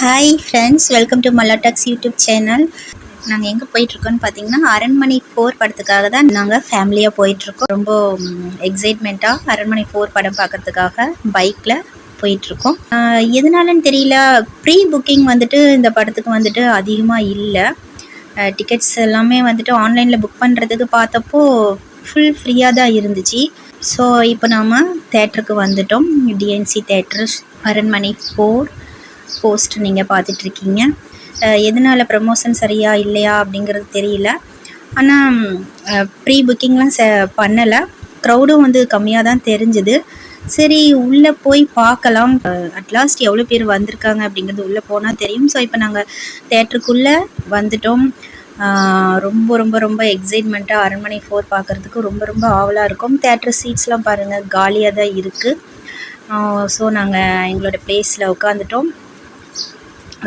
Hi friends welcome to மல்லாடாக்ஸ் YouTube channel நாங்கள் எங்கே போயிட்டுருக்கோன்னு பார்த்தீங்கன்னா அரண்மனை ஃபோர் படத்துக்காக தான் நாங்கள் ஃபேமிலியாக போயிட்டுருக்கோம். ரொம்ப எக்ஸைட்மெண்ட்டாக அரண்மனை ஃபோர் படம் பார்க்கறதுக்காக பைக்கில் போயிட்டுருக்கோம். எதனாலன்னு தெரியல. ப்ரீ புக்கிங் வந்துட்டு இந்த படத்துக்கு வந்துட்டு அதிகமாக இல்லை. டிக்கெட்ஸ் எல்லாமே வந்துட்டு ஆன்லைனில் புக் பண்ணுறதுக்கு பார்த்தப்போ ஃபுல் ஃப்ரீயாக தான் இருந்துச்சு. ஸோ இப்போ நாம் தேட்டருக்கு வந்துட்டோம். TNC theatre Aranmanai four post நீங்கள் பார்த்துட்ருக்கீங்க. எதனால் ப்ரமோஷன் சரியா இல்லையா அப்படிங்கிறது தெரியல. ஆனால் ப்ரீ புக்கிங்லாம் ச பண்ணலை. க்ரௌடும் வந்து கம்மியாக தான் தெரிஞ்சுது. சரி உள்ளே போய் பார்க்கலாம். அட்லாஸ்ட் எவ்வளோ பேர் வந்திருக்காங்க அப்படிங்கிறது உள்ளே போனால் தெரியும். ஸோ இப்போ நாங்கள் தேட்டருக்குள்ளே வந்துட்டோம். ரொம்ப ரொம்ப ரொம்ப எக்ஸைட்மெண்ட்டாக அரண்மனை ஃபோர் பார்க்குறதுக்கு ரொம்ப ரொம்ப ஆவலாக இருக்கும். தேட்டர் சீட்ஸ்லாம் பாருங்கள் காலியாக தான் இருக்குது ஸோ நாங்கள் எங்களோட ப்ளேஸில் உட்காந்துட்டோம்.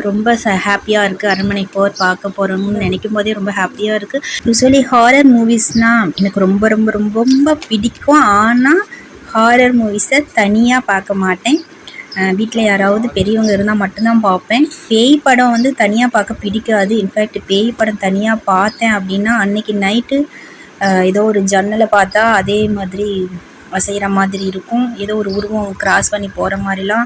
ரொம்ப ச ஹாப்பியாக இருக்குது அரண்மனை போர் பார்க்க போகிறோம்னு நினைக்கும் போதே ரொம்ப ஹாப்பியாக இருக்குது யூஸ்வலி ஹாரர் மூவிஸ்னால் எனக்கு ரொம்ப ரொம்ப ரொம்ப ரொம்ப பிடிக்கும். ஆனால் ஹாரர் மூவிஸை தனியாக பார்க்க மாட்டேன். வீட்டில் யாராவது பெரியவங்க இருந்தால் மட்டும்தான் பார்ப்பேன். பேய் படம் வந்து தனியாக பார்க்க பிடிக்காது. இன்ஃபேக்ட் பேய் படம் தனியாக பார்த்தேன் அப்படின்னா அன்னைக்கு நைட்டு ஏதோ ஒரு ஜன்னலை பார்த்தா அதே மாதிரி செய்கிற மாதிரி இருக்கும். ஏதோ ஒரு உருவம் கிராஸ் பண்ணி போகிற மாதிரிலாம்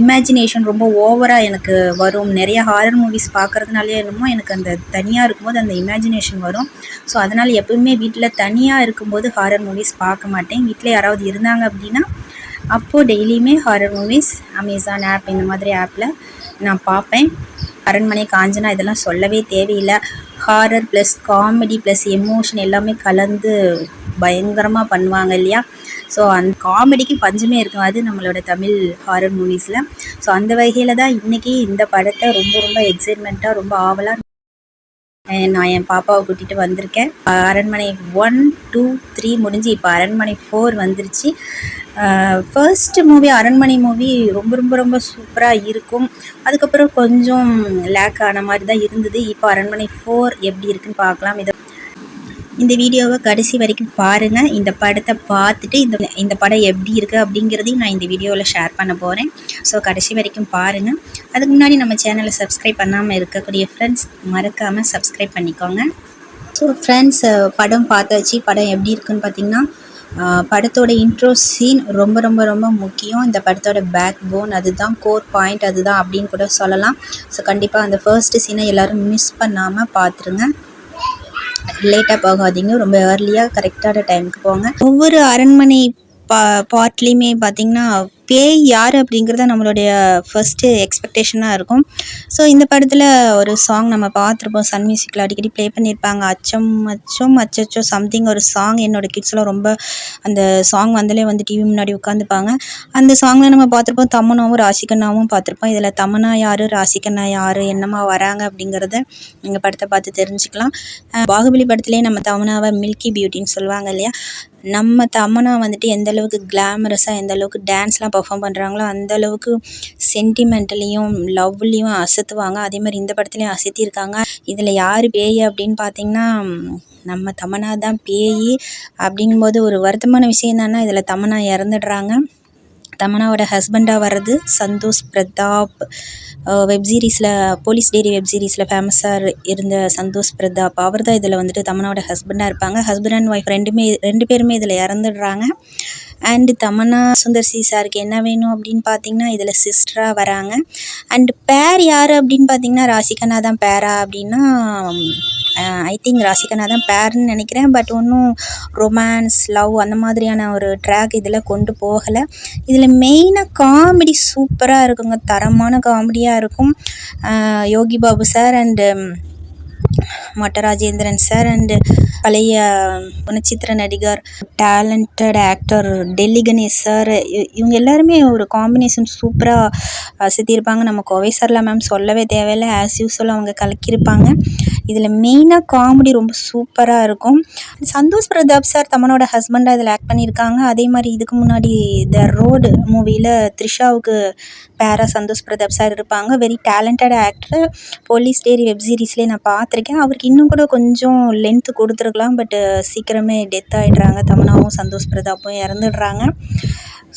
இமேஜினேஷன் ரொம்ப ஓவராக எனக்கு வரும். நிறைய ஹாரர் மூவிஸ் பார்க்குறதுனாலே என்னமோ எனக்கு அந்த தனியாக இருக்கும்போது அந்த இமேஜினேஷன் வரும். ஸோ அதனால் எப்பவுமே வீட்டில் தனியாக இருக்கும்போது ஹாரர் மூவிஸ் பார்க்க மாட்டேன். வீட்டில் யாராவது இருந்தாங்க அப்படின்னா அப்போது டெய்லியுமே ஹாரர் மூவிஸ் அமேசான் ஆப் இந்த மாதிரி ஆப்பில் நான் பார்ப்பேன் அரண்மனை காஞ்சனா இதெல்லாம் சொல்லவே தேவையில்லை. Horror plus comedy plus emotion எல்லாமே கலந்து பயங்கரமாக பண்ணுவாங்க இல்லையா? ஸோ அந்த காமெடிக்கு பஞ்சமே இருக்காது நம்மளோட தமிழ் ஹாரர் மூவிஸில் ஸோ அந்த வகையில் தான் இன்றைக்கி இந்த படத்தை ரொம்ப ரொம்ப எக்ஸைட்மெண்ட்டாக ரொம்ப ஆவலாக நான் என் பாப்பாவை கூட்டிகிட்டு வந்திருக்கேன். அரண்மனை ஒன் டூ த்ரீ முடிஞ்சு இப்போ அரண்மனை ஃபோர் வந்துருச்சு. ஃபர்ஸ்ட் மூவி அரண்மனை மூவி ரொம்ப ரொம்ப ரொம்ப சூப்பராக இருக்கும். அதுக்கப்புறம் கொஞ்சம் லேக் ஆன மாதிரி தான் இருந்தது. இப்போ அரண்மனை ஃபோர் எப்படி இருக்குன்னு பார்க்கலாம். இதை இந்த வீடியோவை கடைசி வரைக்கும் பாருங்கள் இந்த படத்தை பார்த்துட்டு இந்த இந்த படம் எப்படி இருக்குது அப்படிங்கிறதையும் நான் இந்த வீடியோவில் ஷேர் பண்ண போகிறேன் ஸோ கடைசி வரைக்கும் பாருங்கள் அதுக்கு முன்னாடி நம்ம சேனலை சப்ஸ்கிரைப் பண்ணாமல் இருக்கக்கூடிய ஃப்ரெண்ட்ஸ் மறக்காமல் சப்ஸ்கிரைப் பண்ணிக்கோங்க. ஸோ ஃப்ரெண்ட்ஸ் படம் பார்த்தாச்சு. படம் எப்படி இருக்குன்னு பார்த்தீங்கன்னா படத்தோட இன்ட்ரோ சீன் ரொம்ப ரொம்ப ரொம்ப முக்கியம். இந்த படத்தோட பேக் போன் அதுதான் கோர் பாயிண்ட் அதுதான் அப்படின்னு கூட சொல்லலாம். ஸோ கண்டிப்பாக அந்த ஃபர்ஸ்ட் சீனை எல்லோரும் மிஸ் பண்ணாமல் பார்த்துருங்க. லேட்டாக போகாதீங்க. ரொம்ப ஏர்லியாக கரெக்டான டைமுக்கு போங்க. ஒவ்வொரு அரண்மனை பா பார்ட்லேயுமே பார்த்திங்கன்னா பேய் யார் அப்படிங்கிறத நம்மளுடைய ஃபஸ்ட்டு எக்ஸ்பெக்டேஷனாக இருக்கும். ஸோ இந்த படத்தில் ஒரு சாங் நம்ம பார்த்துருப்போம். சன் மியூசிக்கில் அடிக்கடி ப்ளே பண்ணியிருப்பாங்க. அச்சம் அச்சம் அச்சச்சோ சம்திங் ஒரு சாங் என்னோடய கிட்ஸ்லாம் ரொம்ப அந்த சாங் வந்தாலே வந்து டிவி முன்னாடி உட்காந்துப்பாங்க அந்த சாங்கில் நம்ம பார்த்துருப்போம். தமனாவும் ராசிகண்ணாவும் பார்த்துருப்போம். இதில் தமனா யார் ராசிகண்ணா யார் என்னமா வராங்க அப்படிங்கிறத எங்கள் படத்தை பார்த்து தெரிஞ்சுக்கலாம். பாகுபலி படத்துலேயே நம்ம தமனாவை மில்கி பியூட்டின்னு சொல்லுவாங்க இல்லையா? நம்ம தமனா வந்துட்டு எந்த அளவுக்கு கிளாமரஸாக எந்த அளவுக்கு டான்ஸ்லாம் பர்ஃபார்ம் பண்ணுறாங்களோ அந்த அளவுக்கு சென்டிமெண்டலையும் லவ்லையும் அசத்துவாங்க. அதே மாதிரி இந்த படத்துலையும் அசத்தியிருக்காங்க. இதில் யார் பேய் அப்படின்னு பார்த்தீங்கன்னா நம்ம தமனா தான் பேய் அப்படிங்கும்போது ஒரு வருத்தமான விஷயம் என்னன்னா இதில் தமனா இறந்துடுறாங்க. தமனாவோட ஹஸ்பண்டாக வர்றது சந்தோஷ் பிரதாப். வெப் சீரிஸில் போலீஸ் டேரி வெப் சீரிஸில் ஃபேமஸாக இருந்த சந்தோஷ் பிரதாப். அவர் தான் இதில் வந்துட்டு தமனாவோட ஹஸ்பண்டாக இருப்பாங்க. ஹஸ்பண்ட் அண்ட் ஒய்ஃப் ரெண்டுமே ரெண்டு பேருமே இதில் இறந்துடுறாங்க. அண்டு தமன்னா சுந்தர் சி சாருக்கு என்ன வேணும் அப்படின்னு பார்த்தீங்கன்னா இதில் சிஸ்டராக வராங்க. அண்டு பேர் யார் அப்படின்னு பார்த்தீங்கன்னா ராசிகனா தான் பேரா அப்படின்னா ஐ திங்க் ராசிகனா தான் பேர்னு நினைக்கிறேன். பட் ஒன்றும் ரொமான்ஸ் லவ் அந்த மாதிரியான ஒரு ட்ராக் இதில் கொண்டு போகலை. இதில் மெயினாக காமெடி சூப்பராக இருக்குங்க. தரமான காமெடியாக இருக்கும். யோகி பாபு சார் அண்டு மட்ட ராஜேந்திரன் சார் அண்டு பழைய குணச்சித்திர நடிகர் talented actor Delhi Ganesh sir இவங்க எல்லாருமே ஒரு காம்பினேஷன் சூப்பராக செத்திருப்பாங்க. நம்ம கோவை சார்லாம் மேம் சொல்லவே தேவையில்லை. ஆஸ் யூஸ்வல் அவங்க கலக்கியிருப்பாங்க. இதில் மெயினாக காமெடி ரொம்ப சூப்பராக இருக்கும். சந்தோஷ் பிரதாப் சார் தமனோட ஹஸ்பண்டாக இதில் ஆக்ட் பண்ணியிருக்காங்க. அதே மாதிரி இதுக்கு முன்னாடி த ரோடு மூவியில் த்ரிஷாவுக்கு பேரா சந்தோஷ் பிரதாப் சார் இருப்பாங்க. Very talented actor police diary web சீரிஸ்லேயே நான் பார்த்துருக்கேன் அவருக்கு இன்னும் கூட கொஞ்சம் லென்த்து கொடுத்துருக்கலாம் பட் சீக்கிரமே டெத் ஆகிடுறாங்க தமனாவும் சந்தோஷ் பிரதாப்பும் இறந்துடுறாங்க.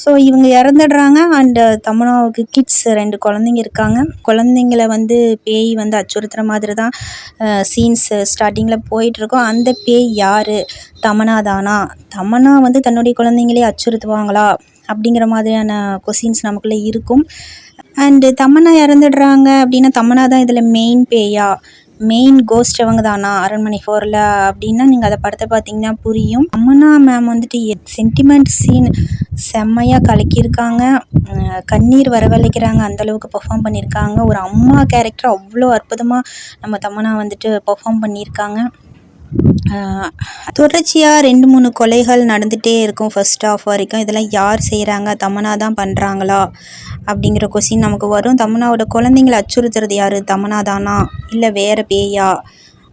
ஸோ இவங்க இறந்துடுறாங்க. அண்டு தமனாவுக்கு கிட்ஸ் ரெண்டு குழந்தைங்க இருக்காங்க. குழந்தைங்கள வந்து பேய் வந்து அச்சுறுத்துகிற மாதிரி தான் சீன்ஸ் ஸ்டார்டிங்கில் போயிட்டுருக்கோம். அந்த பேய் யார்? தமனா தானா? தமனா வந்து தன்னுடைய குழந்தைங்களே அச்சுறுத்துவாங்களா? அப்படிங்கிற மாதிரியான கொஷின்ஸ் நமக்குள்ளே இருக்கும். அண்டு தமன்னா இறந்துடுறாங்க அப்படின்னா தமனா தான் இதில் மெயின் பேயா? மெயின் கோஸ்ட் அவங்க தானா அரண்மனை ஃபோரில் அப்படின்னா நீங்கள் அதை படத்தை பார்த்தீங்கன்னா புரியும். அம்மனா மேம் வந்துட்டு சென்டிமெண்ட் சீன் செம்மையாக கலக்கியிருக்காங்க. கண்ணீர் வரவழைக்கிறாங்க. அந்தளவுக்கு பெர்ஃபார்ம் பண்ணியிருக்காங்க. ஒரு அம்மா கேரக்டர் அவ்வளோ அற்புதமாக நம்ம தமனா வந்துட்டு பெர்ஃபார்ம் பண்ணியிருக்காங்க. தொடர்ச்சியாக ரெண்டு மூணு கொலைகள் நடந்துகிட்டே இருக்கும் ஃபர்ஸ்ட் ஆஃப் வரைக்கும். இதெல்லாம் யார் செய்கிறாங்க தமனா தான் பண்ணுறாங்களா அப்படிங்கிற கொஸ்டின் நமக்கு வரும். தமனாவோட குழந்தைங்கள அச்சுறுத்துறது யார்? தமனா தானா? இல்லை வேறு பேயா?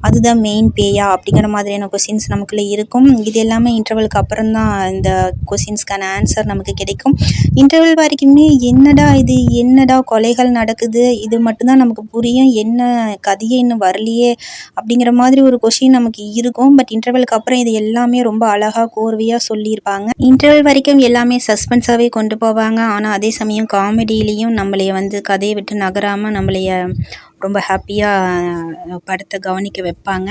அதுதான் மெயின் பேயா அப்படிங்கிற மாதிரியான கொஷின்ஸ் நமக்குள்ளே இருக்கும். இது எல்லாமே இன்டர்வலுக்கு அப்புறம் தான் இந்த கொஷின்ஸ்க்கான ஆன்சர் நமக்கு கிடைக்கும். இன்டர்வல் வரைக்குமே என்னடா இது என்னடா கொலைகள் நடக்குது இது மட்டும்தான் நமக்கு புரியும். என்ன கதையே இன்னும் வரலையே அப்படிங்கிற மாதிரி ஒரு கொஷின் நமக்கு இருக்கும். பட் இன்டர்வலுக்கு அப்புறம் இது எல்லாமே ரொம்ப அழகாக கோர்வையாக சொல்லியிருப்பாங்க. இன்டர்வல் வரைக்கும் எல்லாமே சஸ்பென்ஸாகவே கொண்டு போவாங்க. ஆனால் அதே சமயம் காமெடியிலையும் நம்மளைய வந்து கதையை விட்டு நகராமல் நம்மளைய ரொம்ப ஹாப்பியாக படத்தை கவனிக்க வைப்பாங்க.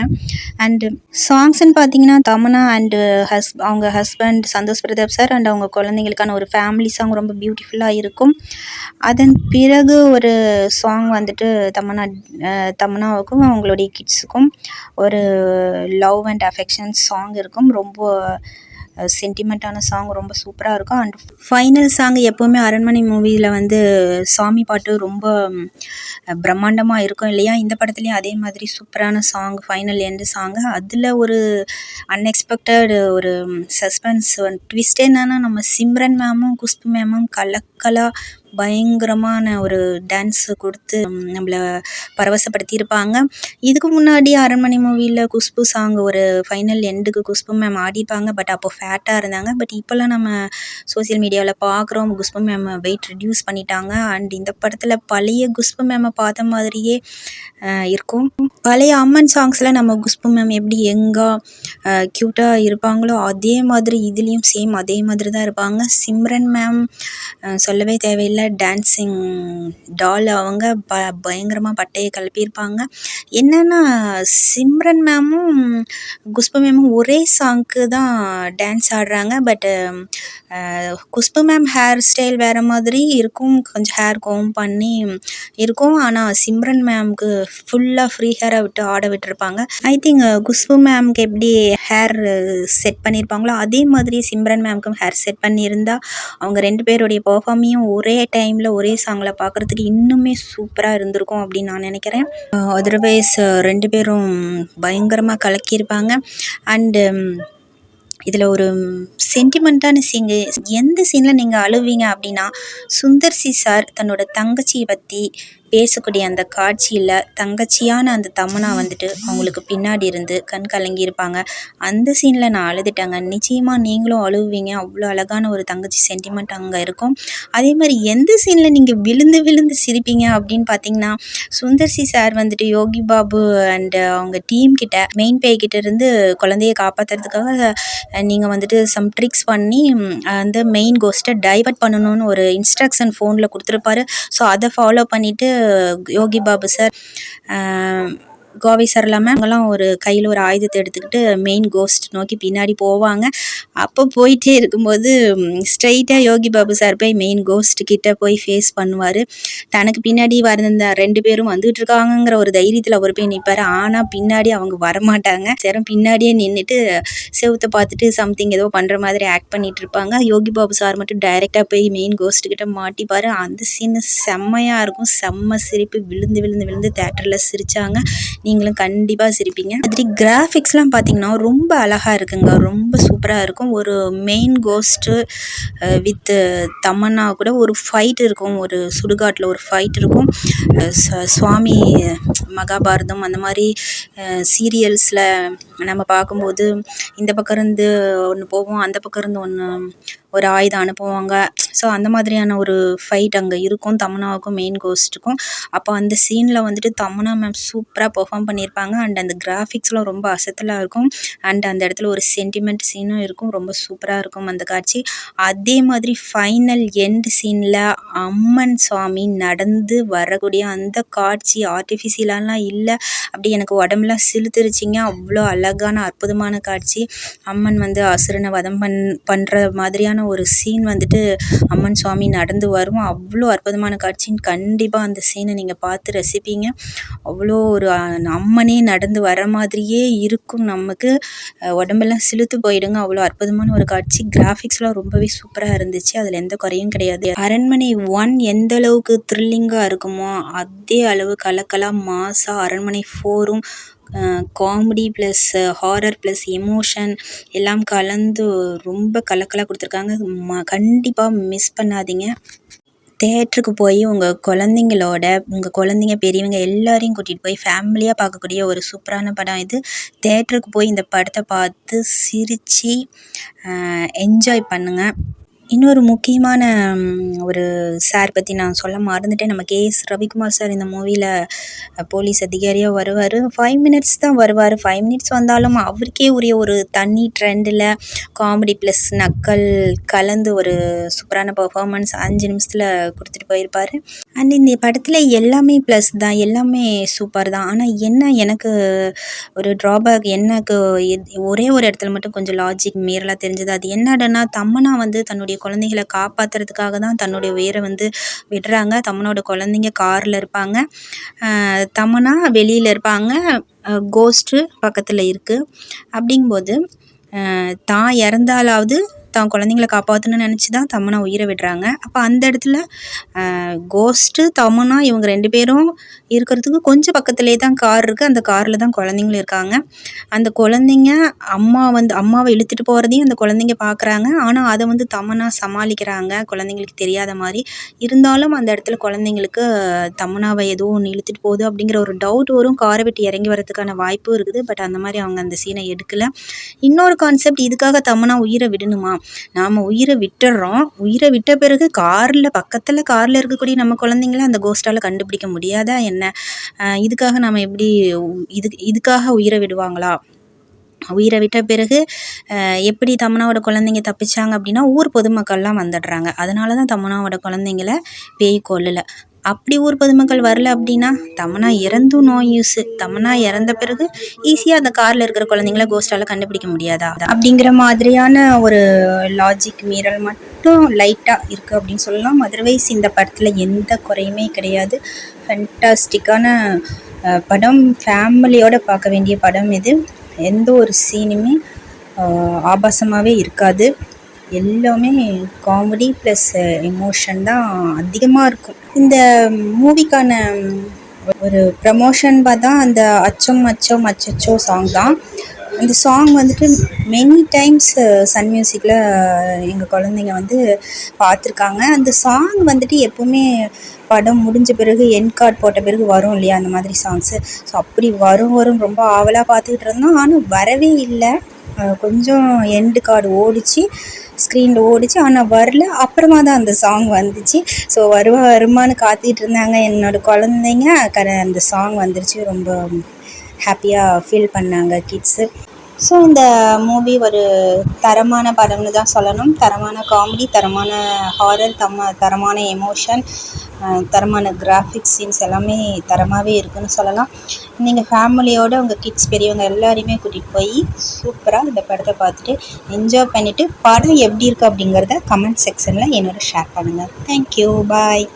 அண்டு சாங்ஸ்ன்னு பார்த்தீங்கன்னா தமன்னா அண்டு ஹஸ் அவங்க husband Santosh Pratap sir and அவங்க குழந்தைங்களுக்கான ஒரு ஃபேமிலி சாங் ரொம்ப பியூட்டிஃபுல்லாக இருக்கும். அதன் பிறகு ஒரு சாங் வந்துட்டு தமன்னா தமனாவுக்கும் தமன்னாவுக்கும் அவங்களுடைய கிட்ஸுக்கும் ஒரு லவ் அண்ட் அஃபெக்ஷன் சாங் இருக்கும். ரொம்ப சென்டிமெண்ட்டான சாங் ரொம்ப சூப்பராக இருக்கும். அண்ட் ஃபைனல் சாங் எப்போவுமே அரண்மனை மூவியில் வந்து சாமி பாட்டு ரொம்ப பிரம்மாண்டமாக இருக்கும் இல்லையா? இந்த படத்துலேயும் அதே மாதிரி சூப்பரான சாங் ஃபைனல் எண்டு சாங்கு அதில் ஒரு அன்எக்ஸ்பெக்டட் ஒரு சஸ்பென்ஸ் ட்விஸ்ட் என்னன்னா நம்ம சிம்ரன் மேமும் குஷ்பு மேமும் கலக்கலாக பயங்கரமான ஒரு டான்ஸு கொடுத்து நம்மளை பரவசப்படுத்தியிருப்பாங்க. இதுக்கு முன்னாடி அரண்மனை மூவியில் குஷ்பு சாங் ஒரு ஃபைனல் எண்டுக்கு குஷ்பு மேம் ஆடிப்பாங்க பட் அப்போ ஃபேட்டாக இருந்தாங்க. பட் இப்போல்லாம் நம்ம சோஷியல் மீடியாவில் பார்க்குறோம். குஷ்பு மேம் வெயிட் ரெடியூஸ் பண்ணிட்டாங்க. அண்ட் இந்த படத்தில் பழைய குஷ்பு மேமை பார்த்த மாதிரியே இருக்கும். பழைய அம்மன் சாங்ஸில் நம்ம குஷ்பு மேம் எப்படி எங்காக க்யூட்டாக இருப்பாங்களோ அதே மாதிரி இதுலேயும் சேம் அதே மாதிரி தான் இருப்பாங்க. சிம்ரன் மேம் சொல்லவே தேவையில்லை. டான்ஸிங் டால் அவங்க ப பயங்கரமாக பட்டையை கிளப்பியிருப்பாங்க என்னென்னா சிம்ரன் மேமும் குஷ்பு மேமும் ஒரே சாங்க்கு தான் டான்ஸ் ஆடுறாங்க. பட்டு குஷ்பு மேம் ஹேர் ஸ்டைல் வேறு மாதிரி இருக்கும். கொஞ்சம் ஹேர் கோம் பண்ணி இருக்கும். ஆனால் சிம்ரன் மேம்க்கு ஃபுல்லாக ஃப்ரீ ஹேராக விட்டு ஆட விட்டுருப்பாங்க. ஐ திங்க் குஷ்பு மேம்க்கு எப்படி ஹேர் செட் பண்ணியிருப்பாங்களோ அதே மாதிரி சிம்ரன் மேம்க்கும் ஹேர் செட் பண்ணியிருந்தால் அவங்க ரெண்டு பேருடைய பர்ஃபார்ம் எல்லாமே ஒரே டைமில் ஒரே சாங்கில் பார்க்குறதுக்கு இன்னுமே சூப்பராக இருந்திருக்கும் அப்படின்னு நான் நினைக்கிறேன். அதர்வைஸ் ரெண்டு பேரும் பயங்கரமாக கலக்கியிருப்பாங்க. அண்டு இதில் ஒரு சென்டிமெண்ட்டான சீங்கு எந்த சீனில் நீங்கள் அழுவீங்க அப்படின்னா சுந்தர் சி சார் தன்னோட தங்கச்சியை பற்றி பேசக்கூடிய அந்த காட்சியில் தங்கச்சியான அந்த தமனா வந்துட்டு அவங்களுக்கு பின்னாடி இருந்து கண் கலங்கி இருப்பாங்க. அந்த சீனில் நான் அழுதுட்டேங்க. நிச்சயமாக நீங்களும் அழுவீங்க. அவ்வளோ அழகான ஒரு தங்கச்சி சென்டிமெண்ட் அங்கே இருக்கும். அதே மாதிரி எந்த சீனில் நீங்கள் விழுந்து விழுந்து சிரிப்பீங்க அப்படின்னு பார்த்தீங்கன்னா சுந்தர்சி சார் வந்துட்டு யோகி பாபு அண்டு அவங்க டீம் கிட்ட மெயின் பே கிட்ட இருந்து குழந்தைய காப்பாற்றுறதுக்காக நீங்கள் வந்துட்டு சம் ட்ரிக்ஸ் பண்ணி அந்த மெயின் கோஸ்ட்டை டைவர்ட் பண்ணணும்னு ஒரு இன்ஸ்ட்ரக்ஷன் ஃபோனில் கொடுத்துருப்பாரு. ஸோ அதை ஃபாலோ பண்ணிவிட்டு யோகி பாபு சார் கோவை சார் இல்லாமல் அவங்கெல்லாம் ஒரு கையில் ஒரு ஆயுதத்தை எடுத்துக்கிட்டு மெயின் கோஸ்ட் நோக்கி பின்னாடி போவாங்க. அப்போ போயிட்டே இருக்கும்போது ஸ்ட்ரைட்டாக யோகி பாபு சார் போய் மெயின் கோஸ்ட் கிட்ட போய் ஃபேஸ் பண்ணுவார். தனக்கு பின்னாடி வந்த ரெண்டு பேரும் வந்துட்டு இருக்காங்கங்கிற ஒரு தைரியத்தில் அவர் போய் நிற்பார் ஆனால் பின்னாடி அவங்க வரமாட்டாங்க. சேரம் பின்னாடியே நின்றுட்டு செவத்தை பார்த்துட்டு சம்திங் ஏதோ பண்ணுற மாதிரி ஆக்ட் பண்ணிட்டு இருப்பாங்க. யோகி பாபு சார் மட்டும் டைரெக்டாக போய் மெயின் கோஸ்ட் கிட்ட மாட்டிப்பார். அந்த சீன் செம்மையாக இருக்கும். செம்ம சிரிப்பு. விழுந்து விழுந்து விழுந்து தேட்டரில் சிரித்தாங்க நீங்களும் கண்டிப்பாக சிரிப்பீங்க. மாதிரி கிராஃபிக்ஸ்லாம் பார்த்தீங்கன்னா ரொம்ப அழகாக இருக்குங்க. ரொம்ப சூப்பராக இருக்கும். ஒரு மெயின் கோஸ்ட்டு வித் தமன்னா கூட ஒரு ஃபைட் இருக்கும். ஒரு சுடுகாட்டில் ஒரு ஃபைட் இருக்கும். சுவாமி மகாபாரதம் அந்த மாதிரி சீரியல்ஸில் நம்ம பார்க்கும்போது இந்த பக்கம் இருந்து ஒன்று போவோம் அந்த பக்கம் இருந்து ஒன்று ஒரு ஆயுதம் அனுப்புவாங்க. ஸோ அந்த மாதிரியான ஒரு ஃபைட் அங்கே இருக்கும். தமன்னாவுக்கும் மெயின் கோஸ்ட்டுக்கும் அப்போ அந்த சீனில் வந்துட்டு தமன்னா மேம் சூப்பராக பெர்ஃபார்ம் பண்ணியிருப்பாங்க அண்ட் அந்த கிராஃபிக்ஸ்லாம் ரொம்ப அசத்தலாக இருக்கும். அண்ட் அந்த இடத்துல ஒரு சென்டிமெண்ட் சீனும் இருக்கும். ரொம்ப சூப்பராக இருக்கும் அந்த காட்சி. அதே மாதிரி ஃபைனல் எண்ட் சீனில் அம்மன் சுவாமி நடந்து வரக்கூடிய அந்த காட்சி ஆர்டிஃபிஷியலாலாம் இல்லை. அப்படி எனக்கு உடம்புலாம் சிலுத்துருச்சிங்க. அவ்வளோ அழகான அற்புதமான காட்சி. அம்மன் வந்து அசுரனை வதம் பண் பண்ணுற மாதிரியான ஒரு சீன் வந்துட்டு அம்மன் சுவாமி நடந்து வரும்? அவ்வளோ அற்புதமான காட்சின்னு கண்டிப்பாக அந்த சீனை நீங்கள் பார்த்து ரசிப்பீங்க. அவ்வளோ ஒரு அம்மனே நடந்து வர மாதிரியே இருக்கும் நமக்கு. உடம்பெல்லாம் சிலுத்து போயிடுங்க. அவ்வளோ அற்புதமான ஒரு காட்சி. கிராஃபிக்ஸ்லாம் ரொம்பவே சூப்பராக இருந்துச்சு. அதில் எந்த குறையும் கிடையாது. அரண்மனை ஒன் எந்த அளவுக்கு த்ரில்லிங்காக இருக்குமோ அதே அளவு கலக்கலாக மாசாக Aranmanai ஃபோரும் comedy plus horror plus emotion எல்லாம் கலந்து ரொம்ப கலக்கலாக கொடுத்துருக்காங்க. ம கண்டிப்பாக மிஸ் பண்ணாதீங்க. தேட்டருக்கு போய் உங்கள் குழந்தைங்களோட உங்கள் குழந்தைங்க பெரியவங்க எல்லாரையும் கூட்டிகிட்டு போய் ஃபேமிலியாக பார்க்கக்கூடிய ஒரு சூப்பரான படம் இது. தேட்டருக்கு போய் இந்த படத்தை பார்த்து சிரித்து என்ஜாய் பண்ணுங்கள் இன்னொரு முக்கியமான ஒரு சார் பற்றி நான் சொல்ல மறந்துட்டேன். நம்ம கேஎஸ் ரவிக்குமார் சார் இந்த மூவியில் போலீஸ் அதிகாரியாக வருவார். ஃபைவ் மினிட்ஸ் தான் வருவார். ஃபைவ் மினிட்ஸ் வந்தாலும் அவருக்கே உரிய ஒரு தனி ட்ரெண்டில் காமெடி ப்ளஸ் நக்கல் கலந்து ஒரு சூப்பரான பர்ஃபாமன்ஸ் அஞ்சு நிமிஷத்தில் கொடுத்துட்டு போயிருப்பார். அண்ட் இந்த படத்தில் எல்லாமே ப்ளஸ் தான். எல்லாமே சூப்பர் தான். ஆனால் என்ன எனக்கு ஒரு ட்ராபேக் எனக்கு ஒரே ஒரு இடத்துல மட்டும் கொஞ்சம் லாஜிக் மீறலாக தெரிஞ்சது. அது என்னடனா தம்மனா வந்து தன்னுடைய குழந்தைகளை காப்பாற்றுறதுக்காக தான் தன்னுடைய உயிரை வந்து விடுறாங்க. தம்மனோட குழந்தைங்க காரில் இருப்பாங்க. தமனா வெளியில் இருப்பாங்க. கோஸ்ட்டு பக்கத்தில் இருக்குது அப்படிங்கும்போது தான் இறந்தாலாவது தான் குழந்தைங்கள காப்பாற்றணும்னு நினச்சி தான் தமன்னா உயிரை விடுறாங்க. அப்போ அந்த இடத்துல கோஸ்ட்டு தமன்னா இவங்க ரெண்டு பேரும் இருக்கிறதுக்கு கொஞ்சம் பக்கத்துலேயே தான் கார் இருக்குது அந்த காரில் தான் குழந்தைங்களும் இருக்காங்க. அந்த குழந்தைங்க அம்மா வந்து அம்மாவை இழுத்துட்டு போகிறதையும் அந்த குழந்தைங்க பார்க்குறாங்க ஆனால் அதை வந்து தமன்னா சமாளிக்கிறாங்க. குழந்தைங்களுக்கு தெரியாத மாதிரி. இருந்தாலும் அந்த இடத்துல குழந்தைங்களுக்கு தமன்னாவை எதுவும் ஒன்று இழுத்துட்டு போகுது அப்படிங்கிற ஒரு டவுட் வரும். காரை விட்டு இறங்கி வரதுக்கான வாய்ப்பும் இருக்குது. பட் அந்த மாதிரி அவங்க அந்த சீனை எடுக்கலை. இன்னொரு கான்செப்ட் இதுக்காக தமன்னா உயிரை விடணுமா? நாம் உயிரை விட்டுடுறோம் உயிரை விட்ட பிறகு காரில் பக்கத்தில் காரில் இருக்கக்கூடிய நம்ம குழந்தைங்கள அந்த கோஸ்ட்டால் கண்டுபிடிக்க முடியாதா என்ன? இதுக்காக நம்ம எப்படி இதுக்கு இதுக்காக உயிரை விடுவாங்களா? உயிரை விட்ட பிறகு எப்படி தமனாவோட குழந்தைங்க தப்பிச்சாங்க அப்படின்னா ஊர் பொதுமக்கள்லாம் வந்துடுறாங்க. அதனால தான் தமனாவோட குழந்தைங்கள பேய் கொல்லலை. அப்படி ஊர் பொதுமக்கள் வரல அப்படின்னா தமனா இறந்தும் நோ யூஸு தமனா இறந்த பிறகு ஈஸியாக அந்த காரில் இருக்கிற குழந்தைங்கள கோஸ்டால் கண்டுபிடிக்க முடியாதா? அப்படிங்கிற மாதிரியான ஒரு லாஜிக் மீறல் மட்டும் லைட்டாக இருக்குது அப்படின்னு சொல்லலாம். அதர்வைஸ் இந்த படத்தில் எந்த குறையுமே கிடையாது. ஃபென்டாஸ்டிக்கான படம். ஃபேமிலியோடு பார்க்க வேண்டிய படம் இது. எந்த ஒரு சீனுமே ஆபாசமாகவே இருக்காது. எல்லாமே காமெடி ப்ளஸ் எமோஷன் தான் அதிகமாக இருக்கும். இந்த மூவிக்கான ஒரு ப்ரமோஷன் பார்த்தா அந்த அச்சம் அச்சம் அச்சச்சோ சாங் தான். அந்த சாங் வந்துட்டு மெனி டைம்ஸ் சன் மியூசிக்கில் எங்கள் குழந்தைங்க வந்து பார்த்துருக்காங்க. அந்த சாங் வந்துட்டு எப்போவுமே படம் முடிஞ்ச பிறகு என் கார்டு போட்ட பிறகு வரும் இல்லையா அந்த மாதிரி சாங்ஸு ஸோ அப்படி வரும் வரும் ரொம்ப ஆவலாக பார்த்துக்கிட்டு இருந்தோம். ஆனால் வரவே இல்லை. கொஞ்சம் எண்டு கார்டு ஓடிச்சு ஸ்க்ரீனில் ஓடிச்சு ஆனால் வரல. அப்புறமா தான் அந்த சாங் வந்துச்சு. ஸோ வருவா வருமானு காத்திட்டு இருந்தாங்க என்னோடய குழந்தைங்க. கர அந்த சாங் வந்துருச்சு. ரொம்ப ஹாப்பியாக ஃபீல் பண்ணாங்க கிட்ஸு ஸோ இந்த மூவி ஒரு தரமான படம்னு தான் சொல்லணும். தரமான காமெடி தரமான ஹாரர் தம தரமான எமோஷன் தரமான கிராஃபிக்ஸ் சீன்ஸ் எல்லாமே தரமாகவே இருக்குன்னு சொல்லலாம். நீங்கள் ஃபேமிலியோடு உங்கள் கிட்ஸ் பெரியவங்க எல்லாரையுமே கூட்டிகிட்டு போய் சூப்பராக இந்த படத்தை பார்த்துட்டு என்ஜாய் பண்ணிவிட்டு படம் எப்படி இருக்குது அப்படிங்கிறத கமெண்ட் செக்ஷனில் என்னோட ஷேர் பண்ணுங்கள் தேங்க்யூ பாய்